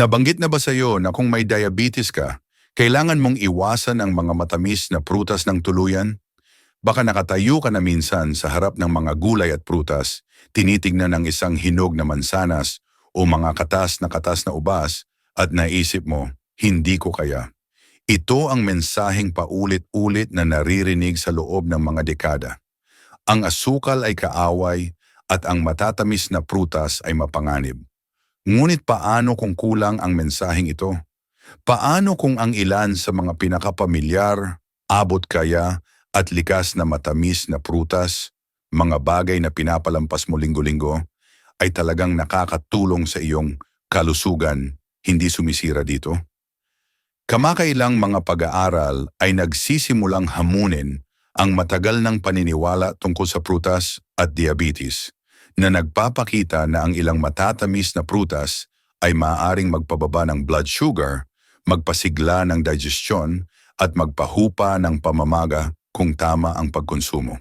Nabanggit na ba sa iyo na kung may diabetes ka, kailangan mong iwasan ang mga matamis na prutas ng tuluyan? Baka nakatayo ka na minsan sa harap ng mga gulay at prutas, tinitignan ng isang hinog na mansanas o mga katas na katas na ubas at naisip mo, hindi ko kaya. Ito ang mensaheng paulit-ulit na naririnig sa loob ng mga dekada. Ang asukal ay kaaway at ang matatamis na prutas ay mapanganib. Ngunit paano kung kulang ang mensaheng ito? Paano kung ang ilan sa mga pinakapamilyar, abot kaya at likas na matamis na prutas, mga bagay na pinapalampas mo linggo-linggo, ay talagang nakakatulong sa iyong kalusugan, hindi sumisira dito? Kamakailang mga pag-aaral ay nagsisimulang hamunin ang matagal ng paniniwala tungkol sa prutas at diabetes na nagpapakita na ang ilang matatamis na prutas ay maaaring magpababa ng blood sugar, magpasigla ng digestion at magpahupa ng pamamaga kung tama ang pagkonsumo.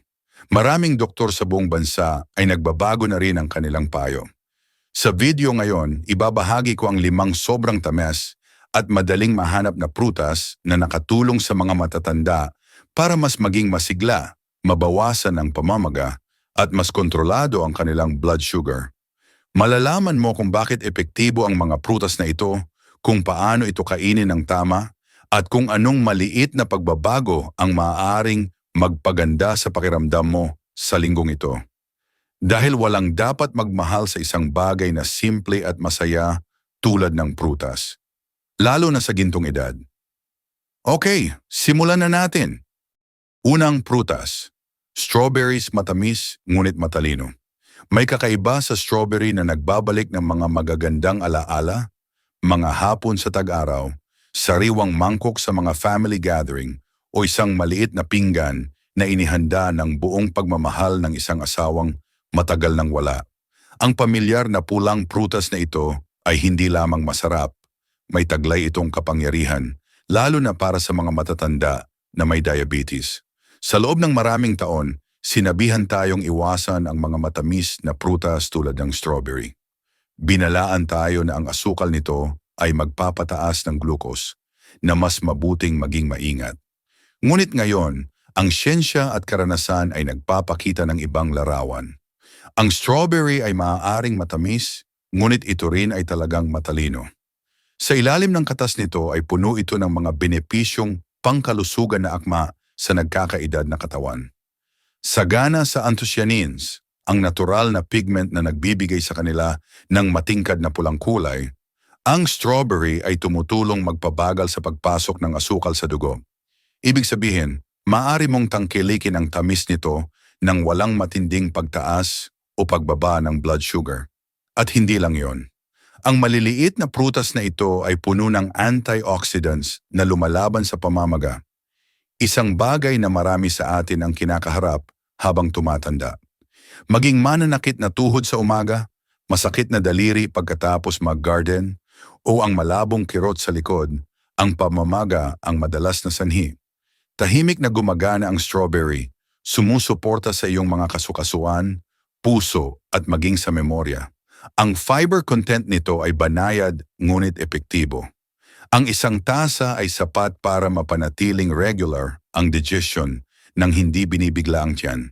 Maraming doktor sa buong bansa ay nagbabago na rin ang kanilang payo. Sa video ngayon, ibabahagi ko ang limang sobrang tamis at madaling mahanap na prutas na nakatulong sa mga matatanda para mas maging masigla, mabawasan ang pamamaga at mas kontrolado ang kanilang blood sugar. Malalaman mo kung bakit epektibo ang mga prutas na ito, kung paano ito kainin ng tama, at kung anong maliit na pagbabago ang maaaring magpaganda sa pakiramdam mo sa linggong ito. Dahil walang dapat magmahal sa isang bagay na simple at masaya tulad ng prutas. Lalo na sa gintong edad. Okay, simulan na natin. Unang prutas. Strawberries matamis ngunit matalino. May kakaiba sa strawberry na nagbabalik ng mga magagandang alaala, mga hapon sa tag-araw, sariwang mangkok sa mga family gathering o isang maliit na pinggan na inihanda ng buong pagmamahal ng isang asawang matagal nang wala. Ang pamilyar na pulang prutas na ito ay hindi lamang masarap, may taglay itong kapangyarihan, lalo na para sa mga matatanda na may diabetes. Sa loob ng maraming taon, sinabihan tayong iwasan ang mga matamis na prutas tulad ng strawberry. Binalaan tayo na ang asukal nito ay magpapataas ng glucose, na mas mabuting maging maingat. Ngunit ngayon, ang siyensya at karanasan ay nagpapakita ng ibang larawan. Ang strawberry ay maaaring matamis, ngunit ito rin ay talagang matalino. Sa ilalim ng katas nito ay puno ito ng mga benepisyong pangkalusugan na akma sa nagkakaedad na katawan. Sagana sa anthocyanins, ang natural na pigment na nagbibigay sa kanila ng matingkad na pulang kulay, ang strawberry ay tumutulong magpabagal sa pagpasok ng asukal sa dugo. Ibig sabihin, maaari mong tangkilikin ang tamis nito nang walang matinding pagtaas o pagbaba ng blood sugar. At hindi lang yon. Ang maliliit na prutas na ito ay puno ng antioxidants na lumalaban sa pamamaga. Isang bagay na marami sa atin ang kinakaharap habang tumatanda. Maging mananakit na tuhod sa umaga, masakit na daliri pagkatapos mag-garden, o ang malabong kirot sa likod, ang pamamaga ang madalas na sanhi. Tahimik na gumagana ang strawberry, sumusuporta sa iyong mga kasukasuan, puso at maging sa memorya. Ang fiber content nito ay banayad ngunit epektibo. Ang isang tasa ay sapat para mapanatiling regular ang digestion nang hindi binibigla ang tiyan.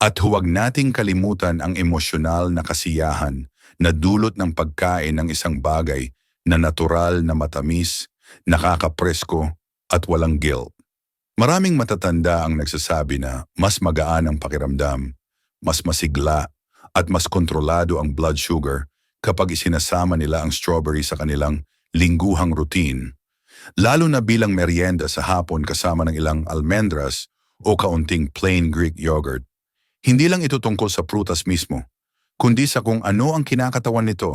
At huwag nating kalimutan ang emosyonal na kasiyahan na dulot ng pagkain ng isang bagay na natural na matamis, nakakapresko at walang guilt. Maraming matatanda ang nagsasabi na mas magaan ang pakiramdam, mas masigla at mas kontrolado ang blood sugar kapag isinasama nila ang strawberry sa kanilang lingguhang routine, lalo na bilang merienda sa hapon kasama ng ilang almendras o kaunting plain Greek yogurt. Hindi lang ito tungkol sa prutas mismo, kundi sa kung ano ang kinakatawan nito.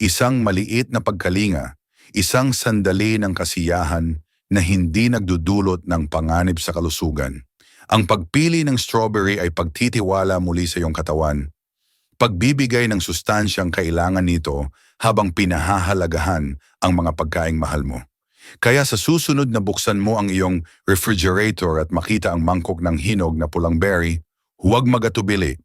Isang maliit na pagkalinga, isang sandali ng kasiyahan na hindi nagdudulot ng panganib sa kalusugan. Ang pagpili ng strawberry ay pagtitiwala muli sa iyong katawan. Pagbibigay ng sustansyang kailangan nito habang pinahahalagahan ang mga pagkaing mahal mo. Kaya sa susunod na buksan mo ang iyong refrigerator at makita ang mangkok ng hinog na pulang berry, huwag magatubili.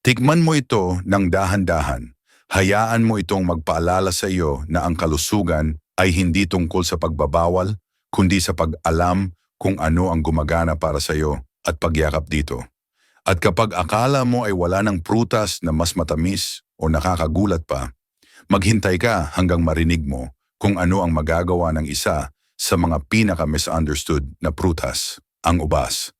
Tikman mo ito ng dahan-dahan. Hayaan mo itong magpaalala sa iyo na ang kalusugan ay hindi tungkol sa pagbabawal, kundi sa pag-alam kung ano ang gumagana para sa iyo at pagyakap dito. At kapag akala mo ay wala ng prutas na mas matamis o nakakagulat pa, maghintay ka hanggang marinig mo kung ano ang magagawa ng isa sa mga pinaka-misunderstood na prutas, ang ubas,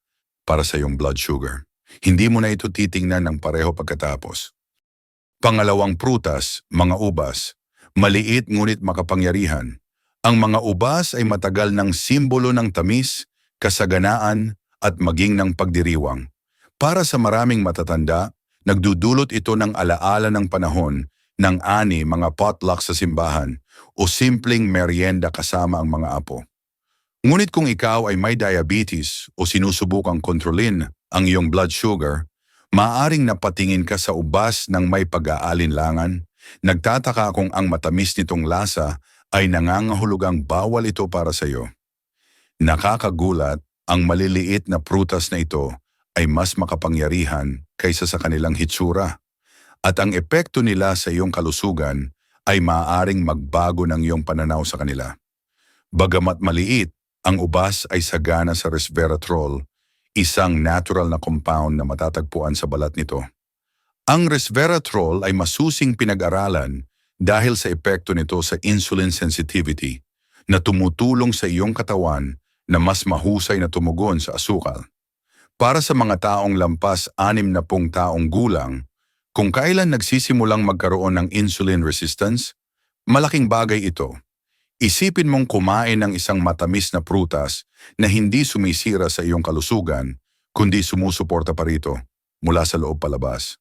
para sa iyong blood sugar. Hindi mo na ito titingnan ng pareho pagkatapos. Pangalawang prutas, mga ubas, maliit ngunit makapangyarihan. Ang mga ubas ay matagal ng simbolo ng tamis, kasaganaan at maging ng pagdiriwang. Para sa maraming matatanda, nagdudulot ito ng alaala ng panahon ng ani mga potluck sa simbahan o simpleng merienda kasama ang mga apo. Ngunit kung ikaw ay may diabetes o sinusubukang kontrolin ang iyong blood sugar, maaring napatingin ka sa ubas ng may pag-aalinlangan, nagtataka kung ang matamis nitong lasa ay nangangahulugang bawal ito para sa iyo. Nakakagulat, ang maliliit na prutas na ito ay mas makapangyarihan kaysa sa kanilang hitsura. At ang epekto nila sa iyong kalusugan ay maaaring magbago ng iyong pananaw sa kanila. Bagamat maliit, ang ubas ay sagana sa resveratrol isang natural na compound na matatagpuan sa balat nito. Ang resveratrol ay masusing pinag-aralan dahil sa epekto nito sa insulin sensitivity na tumutulong sa iyong katawan na mas mahusay na tumugon sa asukal. Para sa mga taong lampas anim na pung taong gulang, kung kailan nagsisimulang magkaroon ng insulin resistance, malaking bagay ito. Isipin mong kumain ng isang matamis na prutas na hindi sumisira sa iyong kalusugan, kundi sumusuporta pa rito mula sa loob palabas.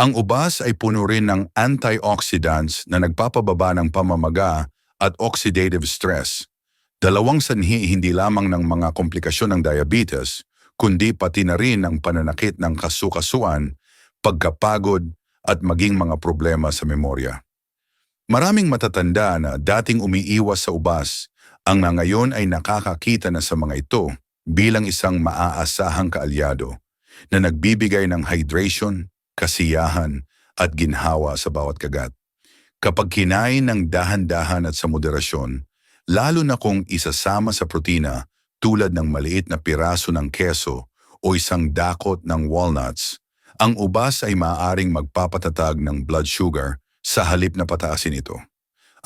Ang ubas ay puno rin ng antioxidants na nagpapababa ng pamamaga at oxidative stress. Dalawang sanhi hindi lamang ng mga komplikasyon ng diabetes, kundi pati na rin ang pananakit ng kasukasuan, pagkapagod at maging mga problema sa memorya. Maraming matatanda na dating umiiwas sa ubas ang na ngayon ay nakakakita na sa mga ito bilang isang maaasahang kaalyado na nagbibigay ng hydration, kasiyahan at ginhawa sa bawat kagat. Kapag kinain ng dahan-dahan at sa moderasyon, lalo na kung isasama sa protina tulad ng maliit na piraso ng keso o isang dakot ng walnuts, ang ubas ay maaaring magpapatatag ng blood sugar sa halip na pataasin ito.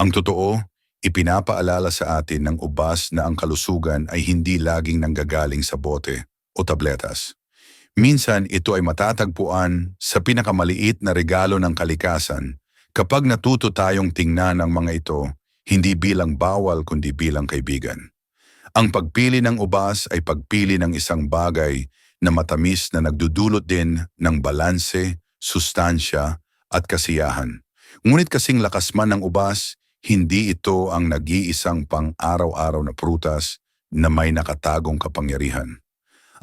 Ang totoo, ipinapaalala sa atin ng ubas na ang kalusugan ay hindi laging nanggagaling sa bote o tabletas. Minsan ito ay matatagpuan sa pinakamaliit na regalo ng kalikasan kapag natuto tayong tingnan ang mga ito hindi bilang bawal kundi bilang kaibigan. Ang pagpili ng ubas ay pagpili ng isang bagay na matamis na nagdudulot din ng balanse, sustansya at kasiyahan. Ngunit kasing lakas man ng ubas, hindi ito ang nag-iisang pang-araw-araw na prutas na may nakatagong kapangyarihan.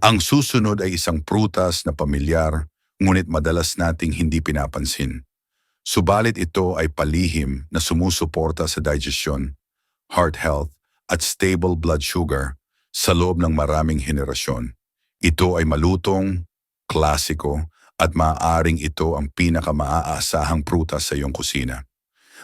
Ang susunod ay isang prutas na pamilyar, ngunit madalas nating hindi pinapansin. Subalit ito ay palihim na sumusuporta sa digestion, heart health, at stable blood sugar sa loob ng maraming henerasyon. Ito ay malutong, klasiko, at maaaring ito ang pinakamaaasahang prutas sa iyong kusina.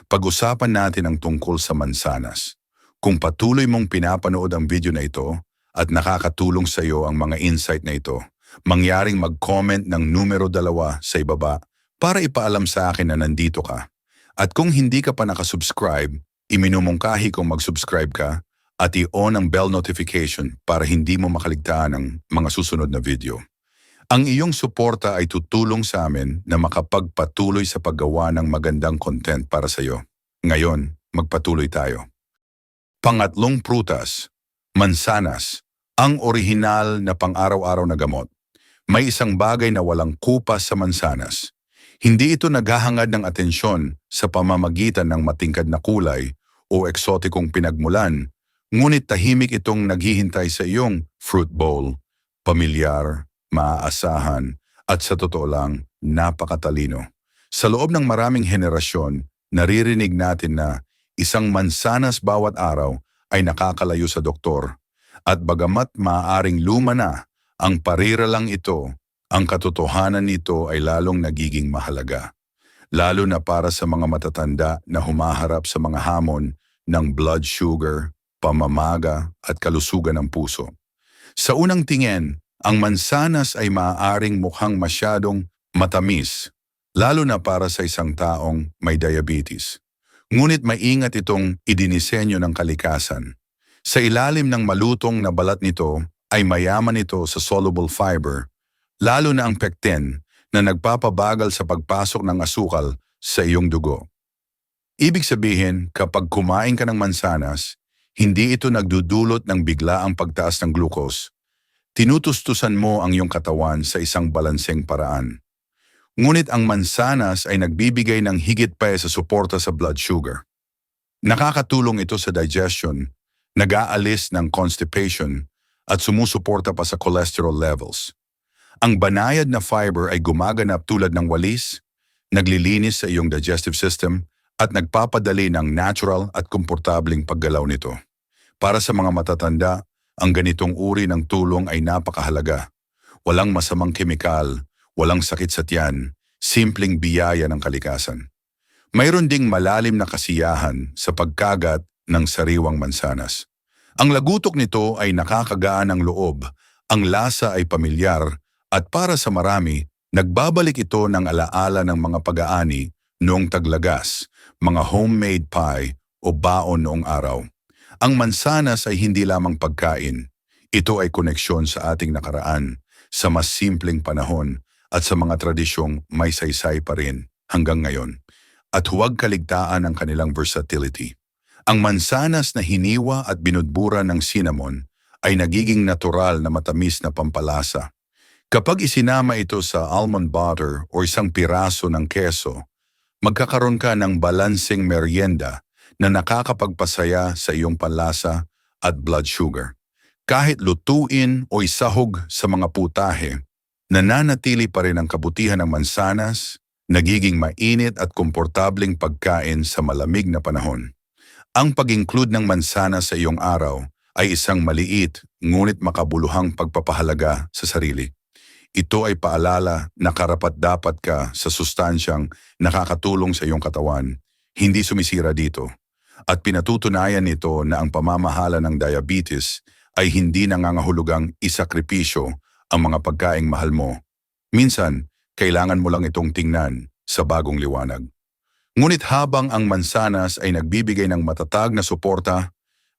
Pag-usapan natin ang tungkol sa mansanas. Kung patuloy mong pinapanood ang video na ito at nakakatulong sa iyo ang mga insight na ito, mangyaring mag-comment ng numero dalawa sa ibaba para ipaalam sa akin na nandito ka. At kung hindi ka pa nakasubscribe, iminumungkahi kong mag-subscribe ka at i-on ang bell notification para hindi mo makaligtaan ang mga susunod na video. Ang iyong suporta ay tutulong sa amin na makapagpatuloy sa paggawa ng magandang content para sa iyo. Ngayon, magpatuloy tayo. Pangatlong prutas, mansanas, ang orihinal na pang-araw-araw na gamot. May isang bagay na walang kupas sa mansanas. Hindi ito naghahangad ng atensyon sa pamamagitan ng matingkad na kulay o eksotikong pinagmulan, ngunit tahimik itong naghihintay sa iyong fruit bowl, pamilyar, maaasahan at sa totoo lang, napakatalino. Sa loob ng maraming henerasyon, naririnig natin na isang mansanas bawat araw ay nakakalayo sa doktor. At bagamat maaaring luma na, ang parira lang ito, ang katotohanan nito ay lalong nagiging mahalaga. lalo na para sa mga matatanda na humaharap sa mga hamon ng blood sugar, pamamaga at kalusugan ng puso. Sa unang tingin, ang mansanas ay maaaring mukhang masyadong matamis, lalo na para sa isang taong may diabetes. Ngunit maingat itong idinisenyo ng kalikasan. Sa ilalim ng malutong na balat nito ay mayaman ito sa soluble fiber, lalo na ang pectin na nagpapabagal sa pagpasok ng asukal sa iyong dugo. Ibig sabihin, kapag kumain ka ng mansanas, hindi ito nagdudulot ng biglaang pagtaas ng glucose. Tinutustusan mo ang iyong katawan sa isang balanseng paraan. Ngunit ang mansanas ay nagbibigay ng higit pa sa suporta sa blood sugar. Nakakatulong ito sa digestion, nag-aalis ng constipation, at sumusuporta pa sa cholesterol levels. Ang banayad na fiber ay gumaganap tulad ng walis, naglilinis sa iyong digestive system, at nagpapadali ng natural at komportabling paggalaw nito. Para sa mga matatanda, ang ganitong uri ng tulong ay napakahalaga. Walang masamang kemikal, walang sakit sa tiyan, simpleng biyaya ng kalikasan. Mayroon ding malalim na kasiyahan sa pagkagat ng sariwang mansanas. Ang lagutok nito ay nakakagaan ng loob, ang lasa ay pamilyar, at para sa marami, nagbabalik ito ng alaala ng mga pag-aani noong taglagas, mga homemade pie o baon noong araw. Ang mansanas ay hindi lamang pagkain. Ito ay koneksyon sa ating nakaraan, sa mas simpleng panahon at sa mga tradisyong may saysay pa rin hanggang ngayon. At huwag kaligtaan ang kanilang versatility. Ang mansanas na hiniwa at binudbura ng cinnamon ay nagiging natural na matamis na pampalasa. Kapag isinama ito sa almond butter o isang piraso ng keso, magkakaroon ka ng balanseng merienda na nakakapagpasaya sa iyong panlasa at blood sugar. Kahit lutuin o isahog sa mga putahe, nananatili pa rin ang kabutihan ng mansanas, nagiging mainit at komportabling pagkain sa malamig na panahon. Ang pag-include ng mansanas sa iyong araw ay isang maliit ngunit makabuluhang pagpapahalaga sa sarili. Ito ay paalala na karapat-dapat ka sa sustansyang nakakatulong sa iyong katawan, hindi sumisira dito. At pinatutunayan nito na ang pamamahala ng diabetes ay hindi nangangahulugang isakripisyo ang mga pagkaing mahal mo. Minsan, kailangan mo lang itong tingnan sa bagong liwanag. Ngunit habang ang mansanas ay nagbibigay ng matatag na suporta,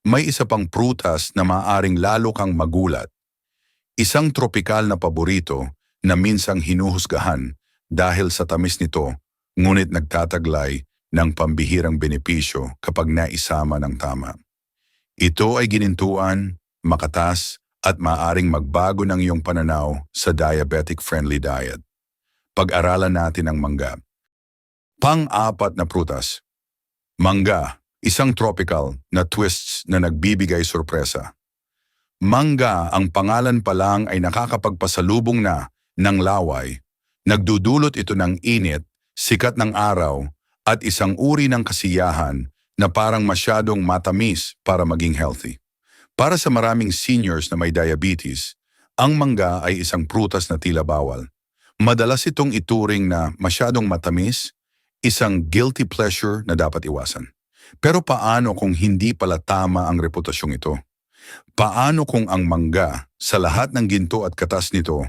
may isa pang prutas na maaring lalo kang magulat. Isang tropikal na paborito na minsang hinuhusgahan dahil sa tamis nito, ngunit nagtataglay ng pambihirang benepisyo kapag naisama ng tama. Ito ay ginintuan, makatas, at maaring magbago ng iyong pananaw sa diabetic-friendly diet. Pag-aralan natin ang mangga. Pang-apat na prutas. Mangga, isang tropical na twists na nagbibigay sorpresa. Mangga ang pangalan pa lang ay nakakapagpasalubong na ng laway. Nagdudulot ito ng init, sikat ng araw, at isang uri ng kasiyahan na parang masyadong matamis para maging healthy. Para sa maraming seniors na may diabetes, ang mangga ay isang prutas na tila bawal. Madalas itong ituring na masyadong matamis, isang guilty pleasure na dapat iwasan. Pero paano kung hindi pala tama ang reputasyong ito? Paano kung ang mangga, sa lahat ng ginto at katas nito,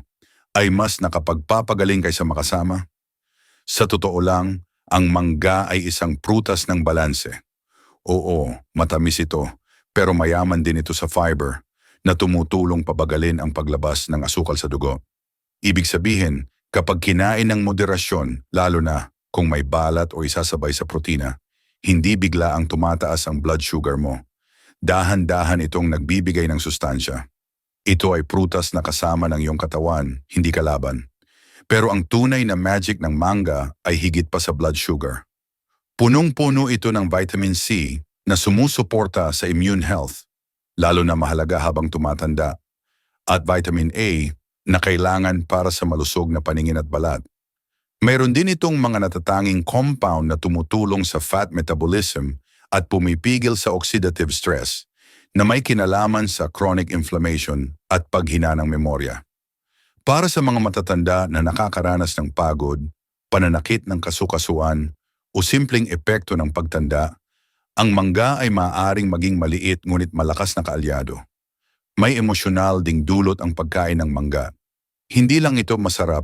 ay mas nakapagpapagaling kaysa makasama? Sa totoo lang, ang mangga ay isang prutas ng balanse. Oo, matamis ito, pero mayaman din ito sa fiber na tumutulong pabagalin ang paglabas ng asukal sa dugo. Ibig sabihin, kapag kinain ng moderasyon, lalo na kung may balat o isasabay sa protina, hindi bigla ang tumataas ang blood sugar mo. Dahan-dahan itong nagbibigay ng sustansya. Ito ay prutas na kasama ng iyong katawan, hindi kalaban. Pero ang tunay na magic ng manga ay higit pa sa blood sugar. Punong-puno ito ng vitamin C na sumusuporta sa immune health, lalo na mahalaga habang tumatanda, at vitamin A na kailangan para sa malusog na paningin at balat. Mayroon din itong mga natatanging compound na tumutulong sa fat metabolism at pumipigil sa oxidative stress na may kinalaman sa chronic inflammation at paghina ng memorya. Para sa mga matatanda na nakakaranas ng pagod, pananakit ng kasukasuan, o simpleng epekto ng pagtanda, ang mangga ay maaaring maging maliit ngunit malakas na kaalyado. May emosyonal ding dulot ang pagkain ng mangga. Hindi lang ito masarap,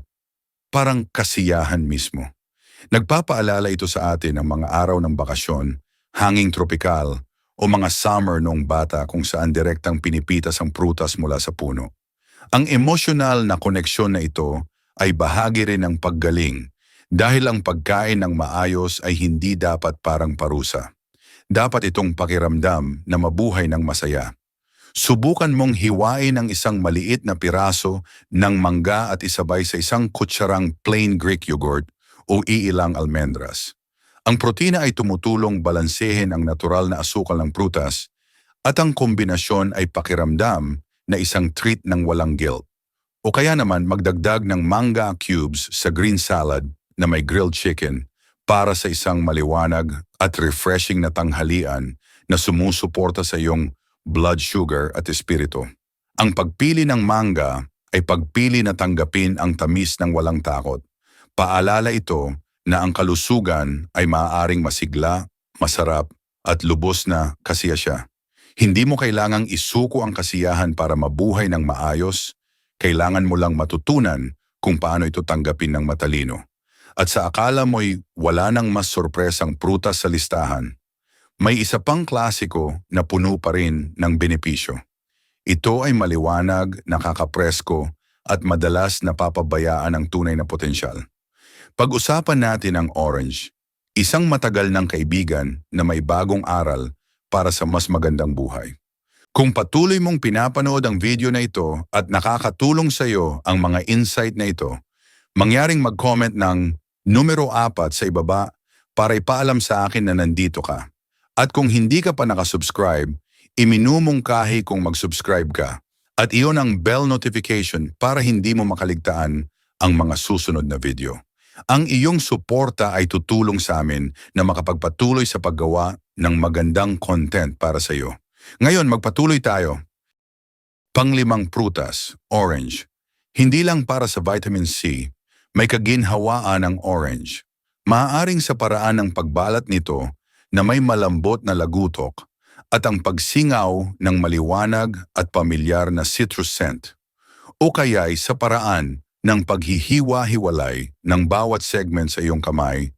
parang kasiyahan mismo. Nagpapaalala ito sa atin ng mga araw ng bakasyon, hanging tropikal, o mga summer noong bata kung saan direktang pinipitas ang prutas mula sa puno. Ang emosyonal na koneksyon na ito ay bahagi rin ng paggaling dahil ang pagkain ng maayos ay hindi dapat parang parusa. Dapat itong pakiramdam na mabuhay ng masaya. Subukan mong hiwain ang isang maliit na piraso ng mangga at isabay sa isang kutsarang plain Greek yogurt o iilang almendras. Ang protina ay tumutulong balansehin ang natural na asukal ng prutas at ang kombinasyon ay pakiramdam na isang treat ng walang guilt. O kaya naman magdagdag ng manga cubes sa green salad na may grilled chicken para sa isang maliwanag at refreshing na tanghalian na sumusuporta sa iyong blood sugar at espiritu. Ang pagpili ng manga ay pagpili na tanggapin ang tamis ng walang takot. Paalala ito na ang kalusugan ay maaaring masigla, masarap, at lubos na kasiya siya. Hindi mo kailangang isuko ang kasiyahan para mabuhay ng maayos, kailangan mo lang matutunan kung paano ito tanggapin ng matalino. At sa akala mo'y wala nang mas sorpresang prutas sa listahan, may isa pang klasiko na puno pa rin ng benepisyo. Ito ay maliwanag, nakakapresko, at madalas napapabayaan ang tunay na potensyal. Pag-usapan natin ang orange, isang matagal ng kaibigan na may bagong aral para sa mas magandang buhay. Kung patuloy mong pinapanood ang video na ito at nakakatulong sa iyo ang mga insight na ito, mangyaring mag-comment ng numero 4 sa ibaba para ipaalam sa akin na nandito ka. At kung hindi ka pa nakasubscribe, iminumungkahi kung mag-subscribe ka at iyon ang bell notification para hindi mo makaligtaan ang mga susunod na video. Ang iyong suporta ay tutulong sa amin na makapagpatuloy sa paggawa ng magandang content para sa iyo. Ngayon, magpatuloy tayo. Panglimang prutas, orange. Hindi lang para sa vitamin C, may kaginhawaan ang orange. Maaaring sa paraan ng pagbalat nito na may malambot na lagutok at ang pagsingaw ng maliwanag at pamilyar na citrus scent. O kaya'y sa paraan ng paghihiwa-hiwalay ng bawat segment sa iyong kamay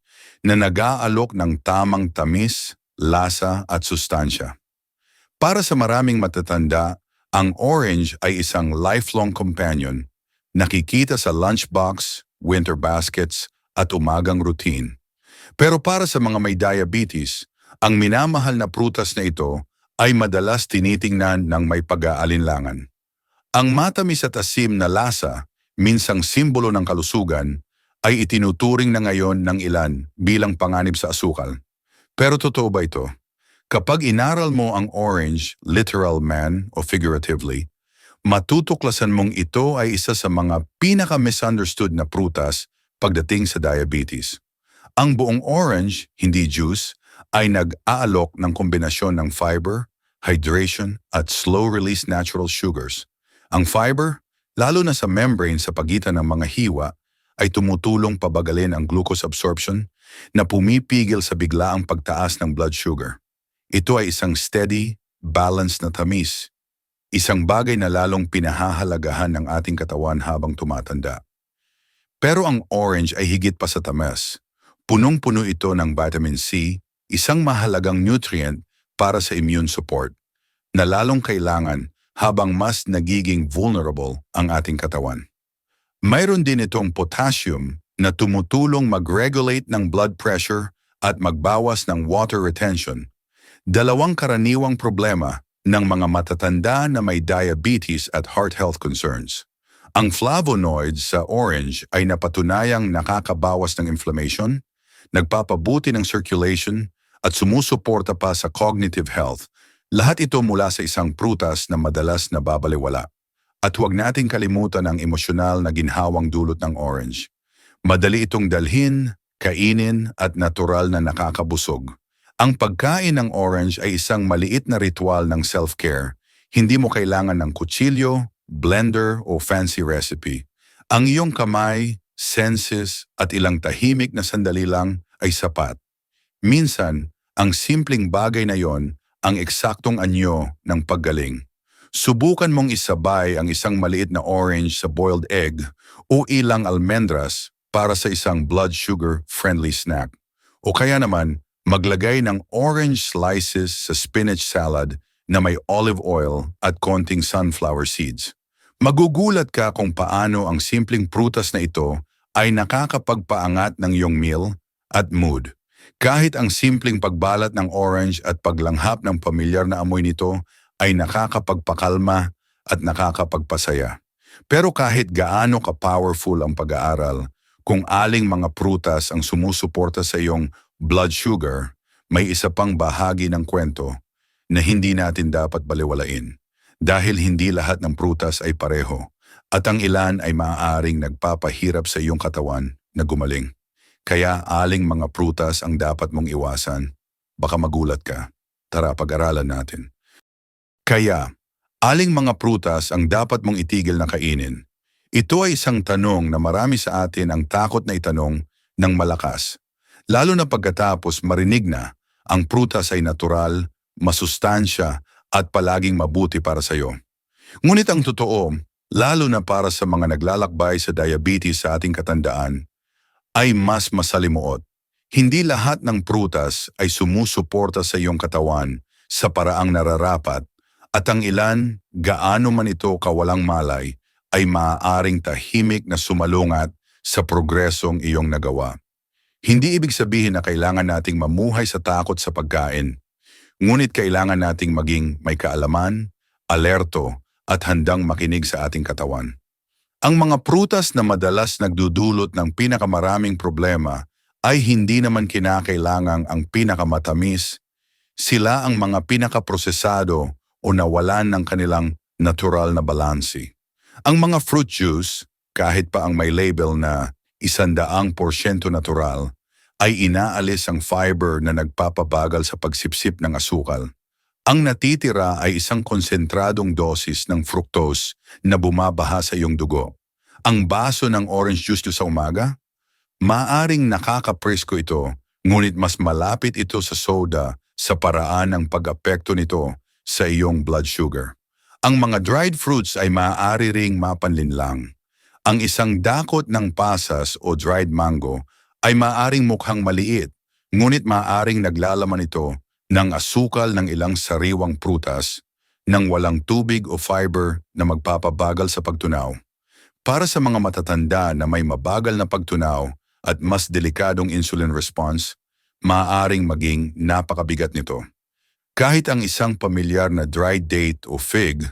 na nag-aalok ng tamang tamis, lasa at sustansya. Para sa maraming matatanda, ang orange ay isang lifelong companion, nakikita sa lunchbox, winter baskets at umagang routine. Pero para sa mga may diabetes, ang minamahal na prutas na ito ay madalas tinitingnan ng may pag-aalinlangan. Ang matamis at asim na lasa, minsang simbolo ng kalusugan, ay itinuturing na ngayon ng ilan bilang panganib sa asukal. Pero totoo ba ito? Kapag inaral mo ang orange, literal man o figuratively, matutuklasan mong ito ay isa sa mga pinaka-misunderstood na prutas pagdating sa diabetes. Ang buong orange, hindi juice, ay nag-aalok ng kombinasyon ng fiber, hydration at slow-release natural sugars. Ang fiber, lalo na sa membrane sa pagitan ng mga hiwa, ay tumutulong pabagalin ang glucose absorption na pumipigil sa biglaang pagtaas ng blood sugar. Ito ay isang steady, balanced na tamis, isang bagay na lalong pinahahalagahan ng ating katawan habang tumatanda. Pero ang orange ay higit pa sa tamis. Punong-puno ito ng vitamin C, isang mahalagang nutrient para sa immune support, na lalong kailangan habang mas nagiging vulnerable ang ating katawan. Mayroon din itong potassium na tumutulong mag-regulate ng blood pressure at magbawas ng water retention, dalawang karaniwang problema ng mga matatanda na may diabetes at heart health concerns. Ang flavonoids sa orange ay napatunayang nakakabawas ng inflammation, nagpapabuti ng circulation, at sumusuporta pa sa cognitive health. Lahat ito mula sa isang prutas na madalas nababaliwala. At huwag nating kalimutan ang emosyonal na ginhawang dulot ng orange. Madali itong dalhin, kainin at natural na nakakabusog. Ang pagkain ng orange ay isang maliit na ritual ng self-care. Hindi mo kailangan ng kutsilyo, blender o fancy recipe. Ang iyong kamay, senses at ilang tahimik na sandali lang ay sapat. Minsan, ang simpleng bagay na yon ang eksaktong anyo ng paggaling. Subukan mong isabay ang isang maliit na orange sa boiled egg o ilang almendras para sa isang blood sugar friendly snack. O kaya naman, maglagay ng orange slices sa spinach salad na may olive oil at konting sunflower seeds. Magugulat ka kung paano ang simpleng prutas na ito ay nakakapagpaangat ng iyong meal at mood. Kahit ang simpleng pagbalat ng orange at paglanghap ng pamilyar na amoy nito ay nakakapagpakalma at nakakapagpasaya. Pero kahit gaano ka-powerful ang pag-aaral, kung aling mga prutas ang sumusuporta sa iyong blood sugar, may isa pang bahagi ng kwento na hindi natin dapat baliwalain. Dahil hindi lahat ng prutas ay pareho at ang ilan ay maaaring nagpapahirap sa iyong katawan na gumaling. Kaya aling mga prutas ang dapat mong iwasan. Baka magulat ka. Tara, pag-aralan natin. Kaya, aling mga prutas ang dapat mong itigil na kainin. Ito ay isang tanong na marami sa atin ang takot na itanong ng malakas. Lalo na pagkatapos marinig na ang prutas ay natural, masustansya at palaging mabuti para sa iyo. Ngunit ang totoo, lalo na para sa mga naglalakbay sa diabetes sa ating katandaan, ay mas masalimuot. Hindi lahat ng prutas ay sumusuporta sa iyong katawan sa paraang nararapat at ang ilan, gaano man ito kawalang malay, ay maaaring tahimik na sumalungat sa progresong iyong nagawa. Hindi ibig sabihin na kailangan nating mamuhay sa takot sa pagkain. Ngunit kailangan nating maging may kaalaman, alerto, at handang makinig sa ating katawan. Ang mga prutas na madalas nagdudulot ng pinakamaraming problema ay hindi naman kinakailangang ang pinakamatamis. Sila ang mga pinakaprosesado o nawalan ng kanilang natural na balansi. Ang mga fruit juice, kahit pa ang may label na isandaang porsyento natural, ay inaalis ang fiber na nagpapabagal sa pagsipsip ng asukal. Ang natitira ay isang konsentradong dosis ng fructose na bumabaha sa iyong dugo. Ang baso ng orange juice nyo sa umaga? Maaring nakakapresko ito, ngunit mas malapit ito sa soda sa paraan ng pag-apekto nito sa iyong blood sugar. Ang mga dried fruits ay maaari ring mapanlinlang. Ang isang dakot ng pasas o dried mango ay maaring mukhang maliit, ngunit maaring naglalaman ito ng asukal ng ilang sariwang prutas nang walang tubig o fiber na magpapabagal sa pagtunaw. Para sa mga matatanda na may mabagal na pagtunaw at mas delikadong insulin response, maaaring maging napakabigat nito. Kahit ang isang pamilyar na dried date o fig,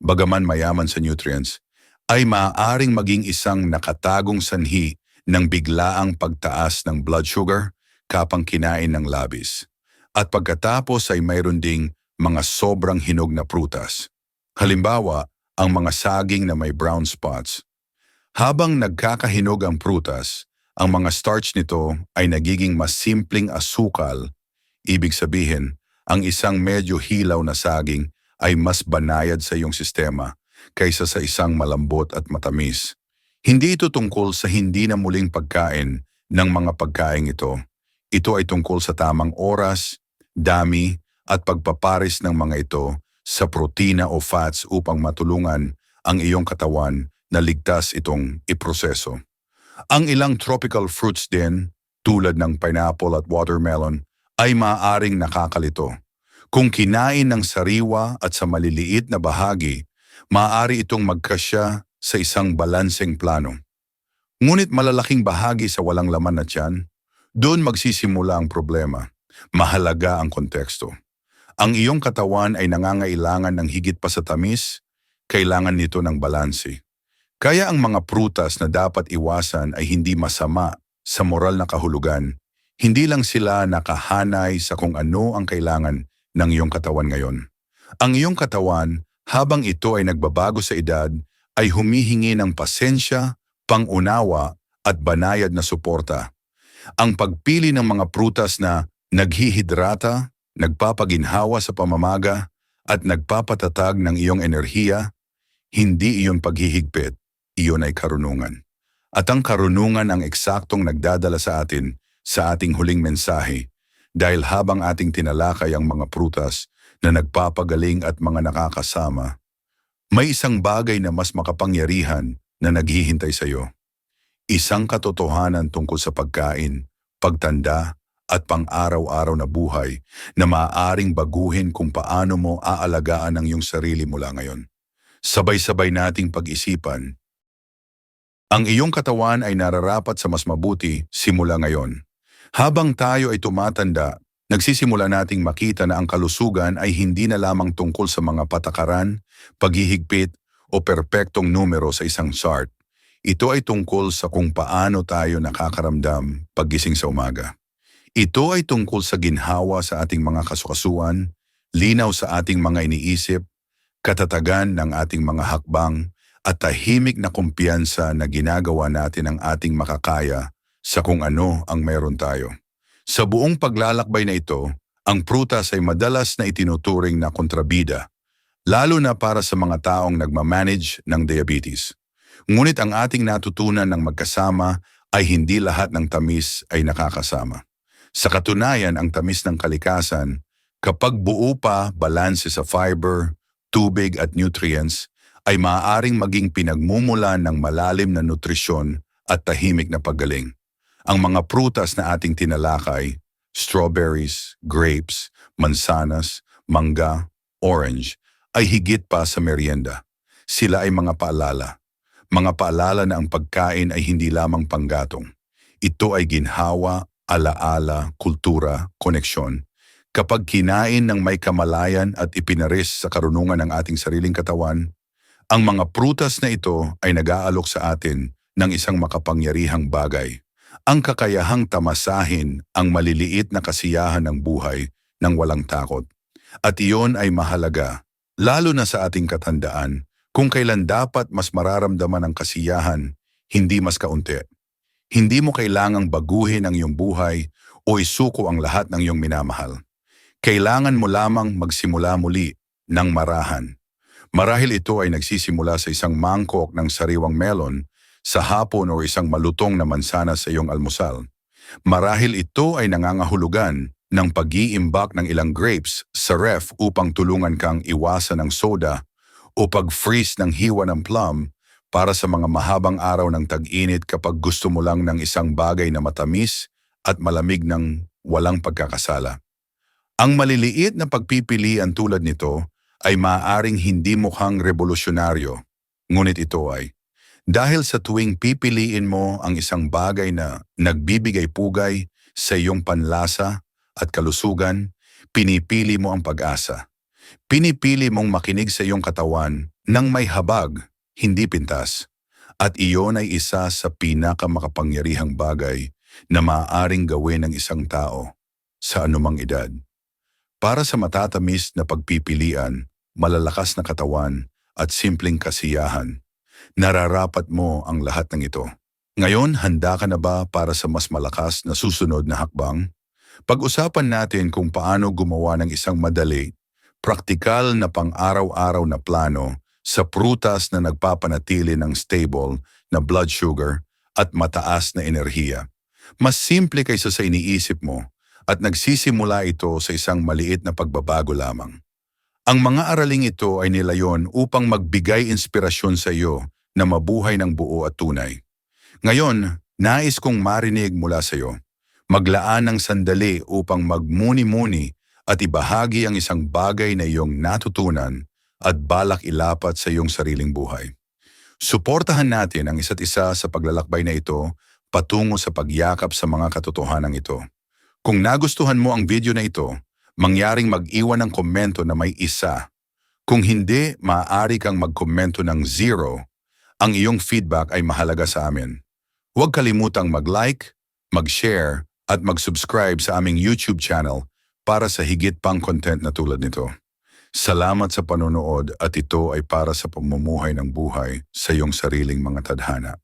bagaman mayaman sa nutrients, ay maaaring maging isang nakatagong sanhi ng biglaang pagtaas ng blood sugar kapang kinain ng labis. At pagkatapos ay mayroon ding mga sobrang hinog na prutas. Halimbawa, ang mga saging na may brown spots. Habang nagkakahinog ang prutas, ang mga starch nito ay nagiging mas simpleng asukal. Ibig sabihin, ang isang medyo hilaw na saging ay mas banayad sa iyong sistema kaysa sa isang malambot at matamis. Hindi ito tungkol sa hindi na muling pagkain ng mga pagkain ito. Ito ay tungkol sa tamang oras, dami at pagpaparis ng mga ito sa protina o fats upang matulungan ang iyong katawan na ligtas itong iproseso. Ang ilang tropical fruits din, tulad ng pineapple at watermelon, ay maaaring nakakalito. Kung kinain ng sariwa at sa maliliit na bahagi, maaari itong magkasya sa isang balanseng plano. Ngunit malalaking bahagi sa walang laman na tiyan, doon magsisimula ang problema. Mahalaga ang konteksto. Ang iyong katawan ay nangangailangan ng higit pa sa tamis, kailangan nito ng balanse. Kaya ang mga prutas na dapat iwasan ay hindi masama sa moral na kahulugan. Hindi lang sila nakahanay sa kung ano ang kailangan ng iyong katawan ngayon. Ang iyong katawan, habang ito ay nagbabago sa edad, ay humihingi ng pasensya, pangunawa at banayad na suporta. Ang pagpili ng mga prutas na naghihidrata, nagpapaginhawa sa pamamaga, at nagpapatatag ng iyong enerhiya, hindi iyon paghihigpit, iyon ay karunungan. At ang karunungan ang eksaktong nagdadala sa atin sa ating huling mensahe dahil habang ating tinalakay ang mga prutas na nagpapagaling at mga nakakasama, may isang bagay na mas makapangyarihan na naghihintay sa iyo. Isang katotohanan tungkol sa pagkain, pagtanda, at pang-araw-araw na buhay na maaaring baguhin kung paano mo aalagaan ang iyong sarili mula ngayon. Sabay-sabay nating pag-isipan. Ang iyong katawan ay nararapat sa mas mabuti simula ngayon. Habang tayo ay tumatanda, nagsisimula nating makita na ang kalusugan ay hindi na lamang tungkol sa mga patakaran, paghihigpit o perpektong numero sa isang chart. Ito ay tungkol sa kung paano tayo nakakaramdam paggising sa umaga. Ito ay tungkol sa ginhawa sa ating mga kasukasuan, linaw sa ating mga iniisip, katatagan ng ating mga hakbang, at tahimik na kumpiyansa na ginagawa natin ang ating makakaya sa kung ano ang meron tayo. Sa buong paglalakbay na ito, ang prutas ay madalas na itinuturing na kontrabida, lalo na para sa mga taong nagmamanage ng diabetes. Ngunit ang ating natutunan ng magkasama ay hindi lahat ng tamis ay nakakasama. Sa katunayan, ang tamis ng kalikasan, kapag buo pa balanse sa fiber, tubig at nutrients, ay maaaring maging pinagmumulan ng malalim na nutrisyon at tahimik na paggaling. Ang mga prutas na ating tinalakay, strawberries, grapes, mansanas, mangga, orange, ay higit pa sa merienda. Sila ay mga paalala. Mga paalala na ang pagkain ay hindi lamang panggatong. Ito ay ginhawa, alaala, kultura, koneksyon. Kapag kinain ng may kamalayan at ipinaris sa karunungan ng ating sariling katawan, ang mga prutas na ito ay nag-aalok sa atin ng isang makapangyarihang bagay. Ang kakayahang tamasahin ang maliliit na kasiyahan ng buhay ng walang takot. At iyon ay mahalaga, lalo na sa ating katandaan, kung kailan dapat mas mararamdaman ang kasiyahan, hindi mas kaunti. Hindi mo kailangang baguhin ang iyong buhay o isuko ang lahat ng iyong minamahal. Kailangan mo lamang magsimula muli ng marahan. Marahil ito ay nagsisimula sa isang mangkok ng sariwang melon, sa hapon o isang malutong na mansana sa iyong almusal. Marahil ito ay nangangahulugan ng pag-iimbak ng ilang grapes sa ref upang tulungan kang iwasan ng soda o pag-freeze ng hiwa ng plum para sa mga mahabang araw ng tag-init kapag gusto mo lang ng isang bagay na matamis at malamig ng walang pagkakasala. Ang maliliit na pagpipilian tulad nito ay maaaring hindi mukhang revolusyonaryo, ngunit ito ay dahil sa tuwing pipiliin mo ang isang bagay na nagbibigay pugay sa iyong panlasa at kalusugan, pinipili mo ang pag-asa. Pinipili mong makinig sa iyong katawan ng may habag, hindi pintas. At iyon ay isa sa pinakamakapangyarihang bagay na maaaring gawin ng isang tao sa anumang edad. Para sa matatamis na pagpipilian, malalakas na katawan at simpleng kasiyahan, nararapat mo ang lahat ng ito. Ngayon, handa ka na ba para sa mas malakas na susunod na hakbang? Pag-usapan natin kung paano gumawa ng isang madali, praktikal na pang-araw-araw na plano sa prutas na nagpapanatili ng stable na blood sugar at mataas na enerhiya. Mas simple kaysa sa iniisip mo at nagsisimula ito sa isang maliit na pagbabago lamang. Ang mga araling ito ay nilayon upang magbigay inspirasyon sa iyo na mabuhay ng buo at tunay. Ngayon, nais kong marinig mula sa iyo. Maglaan ng sandali upang magmuni-muni at ibahagi ang isang bagay na iyong natutunan at balak ilapat sa iyong sariling buhay. Suportahan natin ang isa't isa sa paglalakbay na ito patungo sa pagyakap sa mga katotohanan ito. Kung nagustuhan mo ang video na ito, mangyaring mag-iwan ng komento na may isa. Kung hindi, maaari kang magkomento ng zero. Ang iyong feedback ay mahalaga sa amin. Huwag kalimutang mag-like, mag-share, at mag-subscribe sa aming YouTube channel para sa higit pang content na tulad nito. Salamat sa panonood at ito ay para sa pamumuhay ng buhay sa iyong sariling mga tadhana.